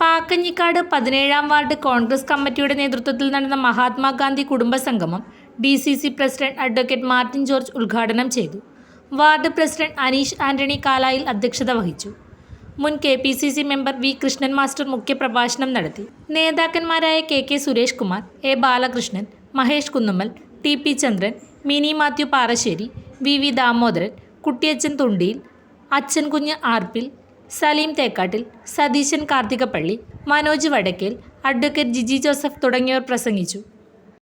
പാക്കഞ്ഞിക്കാട് പതിനേഴാം വാർഡ് കോൺഗ്രസ് കമ്മിറ്റിയുടെ നേതൃത്വത്തിൽ നടന്ന Mahatma Gandhi കുടുംബസംഗമം D C C president advocate Martin George ഉദ്ഘാടനം ചെയ്തു. വാർഡ് പ്രസിഡന്റ് അനീഷ് ആന്റണി കാലായിൽ അധ്യക്ഷത വഹിച്ചു. മുൻ K P C C member V Krishnan master മുഖ്യപ്രഭാഷണം നടത്തി. നേതാക്കന്മാരായ K K Suresh Kumar A Balakrishnan Mahesh Kunnummal T P Chandran Mini Mathew Parassery V V Damodaran Kuttiyachan Thundiyil അച്ഛൻ കുഞ്ഞ് ആർപ്പിൽ സലീം തേക്കാട്ടിൽ സതീശൻ കാർത്തികപ്പള്ളി മനോജ് വടക്കേൽ അഡ്വക്കേറ്റ് ജിജി ജോസഫ് തുടങ്ങിയവർ പ്രസംഗിച്ചു.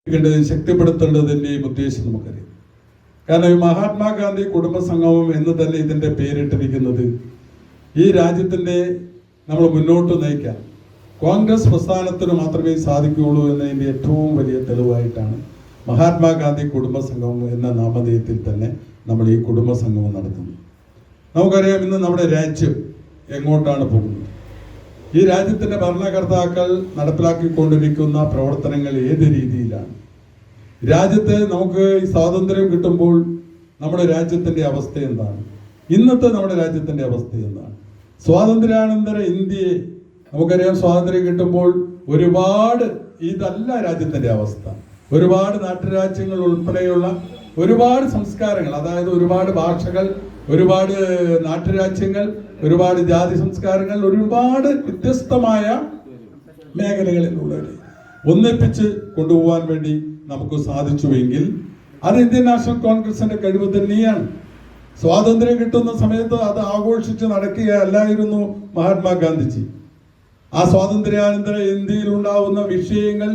ണ്ടത് ശക്തിപ്പെടുത്തേണ്ടതിന്റെയും ഉദ്ദേശം നമുക്കറിയാം. കാരണം ഈ മഹാത്മാഗാന്ധി കുടുംബ സംഗമം എന്ന് തന്നെ ഇതിന്റെ പേരിട്ടിരിക്കുന്നത് ഈ രാജ്യത്തിന്റെ നമ്മൾ മുന്നോട്ട് നയിക്കാൻ കോൺഗ്രസ് പ്രസ്ഥാനത്തിന് മാത്രമേ സാധിക്കുകയുള്ളൂ എന്നതിന്റെ ഏറ്റവും വലിയ തെളിവായിട്ടാണ് മഹാത്മാഗാന്ധി കുടുംബ സംഗമം എന്ന നാമധേയത്തിൽ തന്നെ നമ്മൾ ഈ കുടുംബ സംഗമം നടത്തുന്നത്. നമുക്കറിയാം ഇന്ന് നമ്മുടെ രാജ്യം എങ്ങോട്ടാണ് പോകുന്നത്? ഈ രാജ്യത്തിന്റെ ഭരണകർത്താക്കൾ നടപ്പിലാക്കിക്കൊണ്ടിരിക്കുന്ന പ്രവർത്തനങ്ങൾ ഏത് രീതിയിലാണ്? രാജ്യത്തെ നമുക്ക് ഈ സ്വാതന്ത്ര്യം കിട്ടുമ്പോൾ നമ്മുടെ രാജ്യത്തിന്റെ അവസ്ഥ എന്താണ്? ഇന്നത്തെ നമ്മുടെ രാജ്യത്തിന്റെ അവസ്ഥ എന്താണ്? സ്വാതന്ത്ര്യാനന്തര ഇന്ത്യയെ നമുക്കറിയാം സ്വാതന്ത്ര്യം കിട്ടുമ്പോൾ ഒരുപാട് ഇതല്ല രാജ്യത്തിന്റെ അവസ്ഥ. ഒരുപാട് നാട്ടുരാജ്യങ്ങൾ ഉൾപ്പെടെയുള്ള ഒരുപാട് സംസ്കാരങ്ങൾ അതായത് ഒരുപാട് ഭാഷകൾ ഒരുപാട് നാട്ടുരാജ്യങ്ങൾ ഒരുപാട് ജാതി സംസ്കാരങ്ങൾ ഒരുപാട് വ്യത്യസ്തമായ മേഖലകളിലുള്ളവരെ ഒന്നിപ്പിച്ച് കൊണ്ടുപോകാൻ വേണ്ടി നമുക്ക് സാധിച്ചുവെങ്കിൽ അത് ഇന്ത്യൻ നാഷണൽ കോൺഗ്രസിന്റെ കഴിവ് തന്നെയാണ്. സ്വാതന്ത്ര്യം കിട്ടുന്ന സമയത്ത് അത് ആഘോഷിച്ച് നടക്കുകയല്ലായിരുന്നു മഹാത്മാഗാന്ധിജി ആ സ്വാതന്ത്ര്യാനന്തര ഇന്ത്യയിൽ ഉണ്ടാവുന്ന വിഷയങ്ങൾ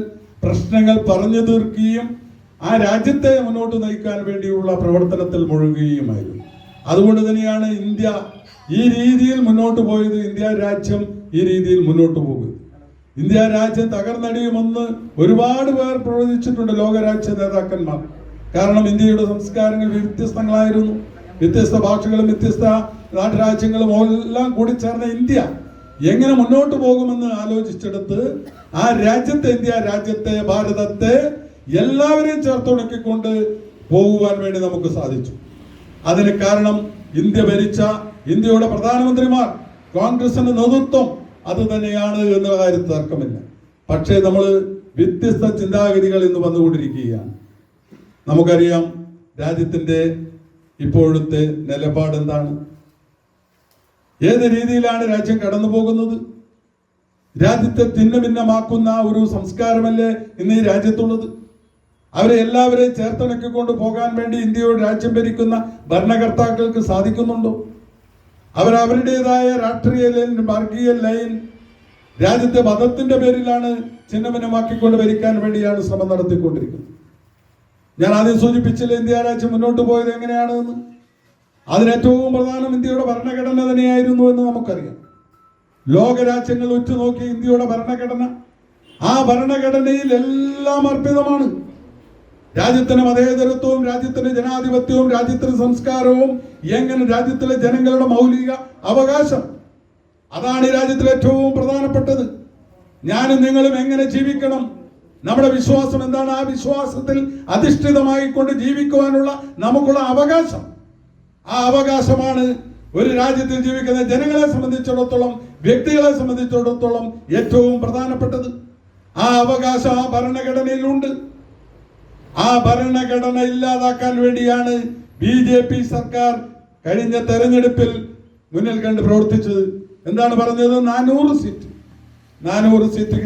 പ്രശ്നങ്ങൾ പറഞ്ഞു തീർക്കുകയും ആ രാജ്യത്തെ മുന്നോട്ട് നയിക്കാൻ വേണ്ടിയുള്ള പ്രവർത്തനത്തിൽ മുഴുകുകയുമായിരുന്നു. അതുകൊണ്ട് തന്നെയാണ് ഇന്ത്യ ഈ രീതിയിൽ മുന്നോട്ട് പോയത് ഇന്ത്യ രാജ്യം ഈ രീതിയിൽ മുന്നോട്ട് പോകും ഇന്ത്യ രാജ്യം തകർന്നടിയുമെന്ന് ഒരുപാട് പേർ പ്രവചിച്ചിട്ടുണ്ട് ലോകരാജ്യ നേതാക്കന്മാർ. കാരണം ഇന്ത്യയുടെ സംസ്കാരങ്ങൾ വ്യത്യസ്തങ്ങളായിരുന്നു. വ്യത്യസ്ത ഭാഷകളും വ്യത്യസ്ത നാട്ടുരാജ്യങ്ങളും എല്ലാം കൂടി ചേർന്ന ഇന്ത്യ. എങ്ങനെ മുന്നോട്ട് പോകുമെന്ന് ആലോചിച്ചെടുത്ത് ആ രാജ്യത്തെ ഇന്ത്യ രാജ്യത്തെ ഭാരതത്തെ എല്ലാവരെയും ചേർത്തുണക്കിക്കൊണ്ട് പോകുവാൻ വേണ്ടി നമുക്ക് സാധിച്ചു. അതിന് കാരണം ഇന്ത്യ ഭരിച്ച ഇന്ത്യയുടെ പ്രധാനമന്ത്രിമാർ കോൺഗ്രസിന്റെ നേതൃത്വം അത് തന്നെയാണ് എന്ന കാര്യത്തിൽ തർക്കമില്ല. പക്ഷേ നമ്മൾ വ്യത്യസ്ത ചിന്താഗതികൾ ഇന്ന് വന്നുകൊണ്ടിരിക്കുകയാണ്. നമുക്കറിയാം രാജ്യത്തിന്റെ ഇപ്പോഴത്തെ നിലപാട് എന്താണ് ഏത് രീതിയിലാണ് രാജ്യം കടന്നു പോകുന്നത്? രാജ്യത്തെ ഭിന്ന ഭിന്നമാക്കുന്ന ഒരു സംസ്കാരമല്ലേ ഇന്ന് ഈ രാജ്യത്തുള്ളത്? അവരെ എല്ലാവരെയും ചേർത്തിണക്കിക്കൊണ്ട് പോകാൻ വേണ്ടി ഇന്ത്യയോട് രാജ്യം ഭരിക്കുന്ന ഭരണകർത്താക്കൾക്ക് സാധിക്കുന്നുണ്ടോ? അവർ അവരുടേതായ രാഷ്ട്രീയ ലൈൻ വർഗീയ ലൈൻ രാജ്യത്തെ മതത്തിന്റെ പേരിലാണ് ചിഹ്നഭിന്നമാക്കിക്കൊണ്ട് ഭരിക്കാൻ വേണ്ടിയാണ് ശ്രമം നടത്തിക്കൊണ്ടിരിക്കുന്നത്. ഞാൻ ആദ്യം സൂചിപ്പിച്ചില്ല ഇന്ത്യ രാജ്യം മുന്നോട്ട് പോയത് എങ്ങനെയാണെന്ന് അതിന് ഏറ്റവും പ്രധാനം ഇന്ത്യയുടെ ഭരണഘടന തന്നെയായിരുന്നു എന്ന് നമുക്കറിയാം. ലോകരാജ്യങ്ങൾ ഉറ്റുനോക്കി ഇന്ത്യയുടെ ഭരണഘടന. ആ ഭരണഘടനയിൽ എല്ലാം അർപ്പിതമാണ്. രാജ്യത്തിന് മതേതരത്വവും രാജ്യത്തിന്റെ ജനാധിപത്യവും രാജ്യത്തിന്റെ സംസ്കാരവും എങ്ങനെ രാജ്യത്തിലെ ജനങ്ങളുടെ മൗലിക അവകാശം. അതാണ് ഈ രാജ്യത്തിലെ ഏറ്റവും പ്രധാനപ്പെട്ടത്. ഞാനും നിങ്ങളും എങ്ങനെ ജീവിക്കണം? നമ്മുടെ വിശ്വാസം എന്താണ്? ആ വിശ്വാസത്തിൽ അധിഷ്ഠിതമായി കൊണ്ട് ജീവിക്കുവാനുള്ള നമുക്കുള്ള അവകാശം. ആ അവകാശമാണ് ഒരു രാജ്യത്തിൽ ജീവിക്കുന്ന ജനങ്ങളെ സംബന്ധിച്ചിടത്തോളം വ്യക്തികളെ സംബന്ധിച്ചിടത്തോളം ഏറ്റവും പ്രധാനപ്പെട്ടത്. ആ അവകാശം ആ ഭരണഘടനയിലുണ്ട്. ആ ഭരണഘടന ഇല്ലാതാക്കാൻ വേണ്ടിയാണ് ബി ജെ പി സർക്കാർ കഴിഞ്ഞ തെരഞ്ഞെടുപ്പിൽ മുന്നിൽ കണ്ട് പ്രവർത്തിച്ചത്. എന്താണ് പറഞ്ഞത്? നാനൂറ് സീറ്റ്. നാനൂറ് സീറ്റ്